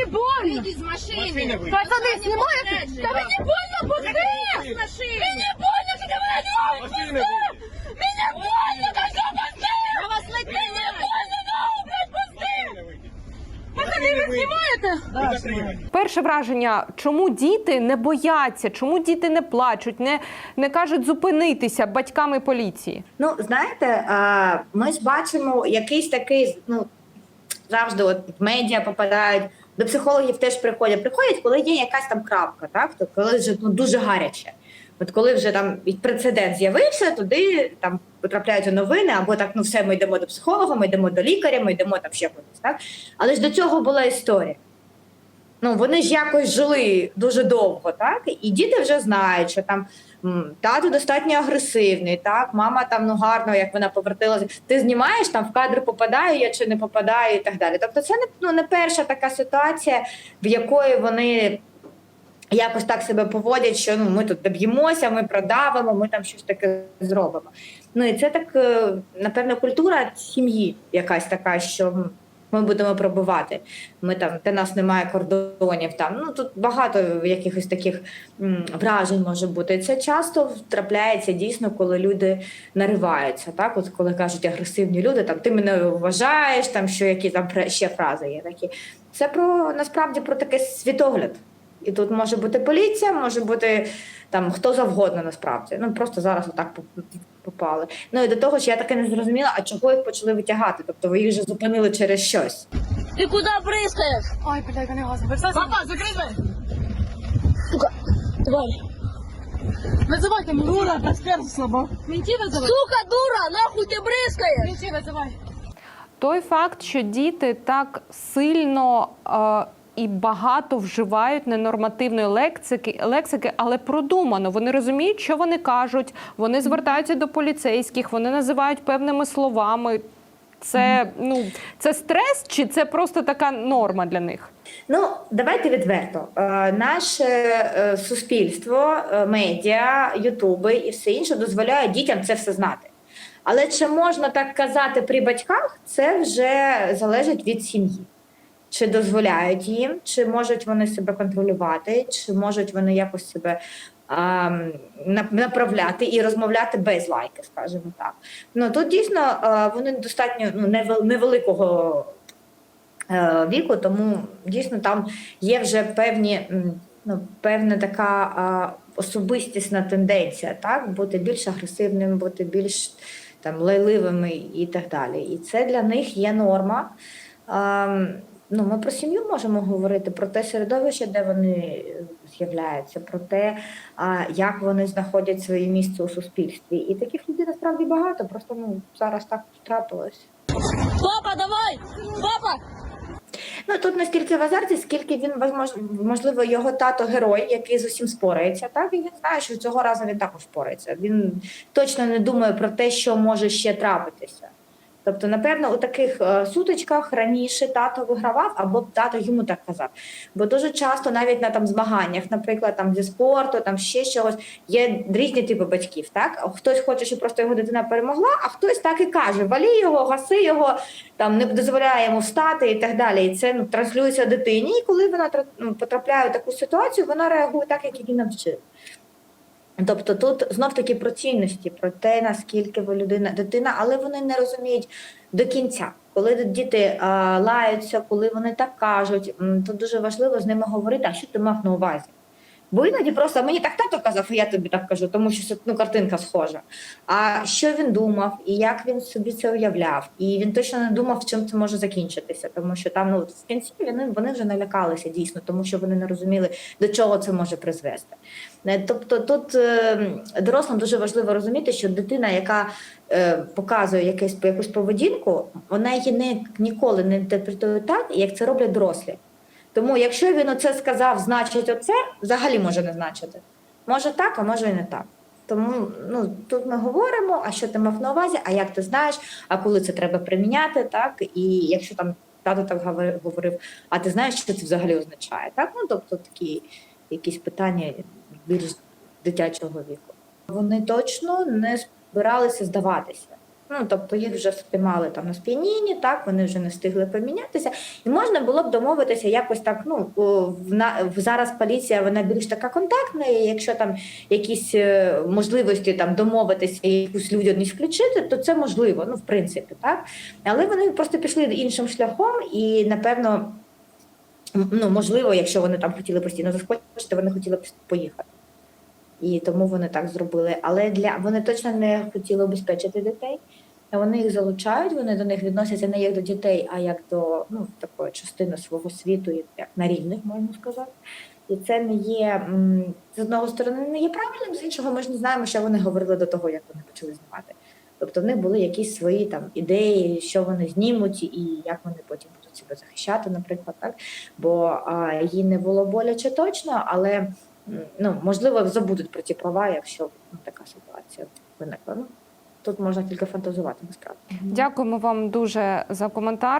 мені больно. Выйди из машины. Машина выйди. Пацани, знімаєте? Та мені больно, пусти! Из машины. Мені больно, що ти мене трогаєш! Машина выйди. Мені больно, кажу, пусти! Я вас ледь Мені не больно, ногу, блядь, пусти! Машина выйди. Пацани, ви знімаєте? Вы затримані. Перше враження, чому діти не бояться, чому діти не плачуть, не, не кажуть зупинитися батьками поліції? Ну, знаєте, а, ми ж бачимо якийсь такий, ну завжди от в медіа попадають. до психологів теж приходять. Приходять, коли є якась там крапка, так то коли вже ну дуже гаряче. От коли вже там прецедент з'явився, туди там потрапляються новини, або так, ну все, ми йдемо до психолога, ми йдемо до лікаря, ми йдемо там ще кудись. Так? Але ж до цього була історія. Ну, вони ж якось жили дуже довго, так? І діти вже знають, що там тато достатньо агресивний, так, мама там ну гарно, як вона повертилася. Ти знімаєш там в кадр попадаю я чи не попадаю, і так далі. Тобто, це не ну не перша така ситуація, в якої вони якось так себе поводять, що ну ми тут доб'ємося, ми продавимо, ми там щось таке зробимо. Ну і це так, е, напевно, культура сім'ї якась така, що ми будемо пробувати. Ми там для нас немає кордонів. Там ну тут багато якихось таких м, вражень може бути. Це часто трапляється дійсно, коли люди нариваються. Так, от коли кажуть агресивні люди, там ти мене вважаєш, там що які там ще фрази є такі. Це про насправді про такий світогляд. І тут може бути поліція, може бути там хто завгодно насправді. Ну просто зараз отак попали. Ну і до того ж, я таки не зрозуміла, а чого їх почали витягати? Тобто ви їх вже зупинили через щось. Ты куда прыскаешь? Ой, блядь, вони газу. Папа, закрий двері. Тварь. Визивайте мене. Дура, так спершу слабо. Мінті визивай. Сука, дура, нахуй ты брызгаешь? Мінті визивай. Той факт, що діти так сильно е, і багато вживають ненормативної лексики, лексики, але продумано. Вони розуміють, що вони кажуть, вони звертаються до поліцейських, вони називають певними словами. Це ну це стрес, чи це просто така норма для них? Ну, давайте відверто. Е, Наше е, суспільство, е, медіа, ютуби і все інше дозволяє дітям це все знати. Але чи можна так казати при батьках, це вже залежить від сім'ї. Чи дозволяють їм, чи можуть вони себе контролювати, чи можуть вони якось себе а, направляти і розмовляти без лайки, скажімо так. Ну тут дійсно е, вони достатньо ну, невеликого е, віку, тому дійсно там є вже певні, ну, певна така а, особистісна тенденція, так, бути більш агресивним, бути більш там лайливими і так далі. І це для них є норма. А, ну, ми про сім'ю можемо говорити, про те середовище, де вони з'являються, про те, а, як вони знаходять своє місце у суспільстві. І таких людей насправді багато, просто ну, зараз так трапилось. Папа, давай! Папа! Ну тут не стільки в азарті, скільки він можливо його тато герой, який з усім спорається. Так і він знає, що цього разу він також впорається. Він точно не думає про те, що може ще трапитися. Тобто, напевно, у таких е, сутичках раніше тато вигравав, або тато йому так казав. Бо дуже часто, навіть на там змаганнях, наприклад, там зі спорту, там ще чогось, є різні типи батьків. Так хтось хоче, щоб просто його дитина перемогла, а хтось так і каже: валі його, гаси його, там не дозволяє йому встати і так далі. І це ну, транслюється дитині. І коли вона ну, потрапляє в таку ситуацію, вона реагує так, як її навчили. Тобто тут знов таки про цінності, про те, наскільки ви людина, дитина, але вони не розуміють до кінця. Коли діти а, лаються, коли вони так кажуть, то дуже важливо з ними говорити, а що ти мав на увазі. Бо іноді просто мені так тато казав, і я тобі так кажу, тому що ну, картинка схожа. А що він думав, і як він собі це уявляв, і він точно не думав, чим це може закінчитися, тому що там ну в кінці вони, вони вже налякалися дійсно, тому що вони не розуміли, до чого це може призвести. Е, Тобто тут е, дорослим дуже важливо розуміти, що дитина, яка е, показує якесь, якусь поведінку, вона її не, ніколи не інтерпретує так, як це роблять дорослі. Тому якщо він оце сказав, значить оце, взагалі може не значити. Може так, а може і не так. Тому ну, тут ми говоримо, а що ти мав на увазі, а як ти знаєш, а коли це треба приміняти, так? І якщо там тато так говорив, а ти знаєш, що це взагалі означає? Так? Ну, тобто такі якісь питання більш дитячого віку. Вони точно не збиралися здаватися. Ну тобто їх вже спіймали там на сп'янінні, так вони вже не встигли помінятися, і можна було б домовитися якось так. Ну в зараз поліція вона більш така контактна. і Якщо там якісь е, можливості там домовитися і якусь людяність включити, то це можливо, ну в принципі, так. Але вони просто пішли іншим шляхом, і напевно, ну можливо, якщо вони там хотіли постійно заскочити, вони хотіли б поїхати. І тому вони так зробили. Але для вони точно не хотіли обезпечити дітей. Вони їх залучають, вони до них відносяться не як до дітей, а як до ну, такої частини свого світу, як на рівних, можна сказати. І це не є з одного сторони не є правильним, з іншого ми ж не знаємо, що вони говорили до того, як вони почали знімати. Тобто в них були якісь свої там ідеї, що вони знімуть, і як вони потім будуть себе захищати, наприклад, так. Бо а, їй не було боляче точно, але ну, можливо забудуть про ті права, якщо ну, така ситуація виникла. Ну, тут можна тільки фантазувати насправді. Дякуємо вам дуже за коментар.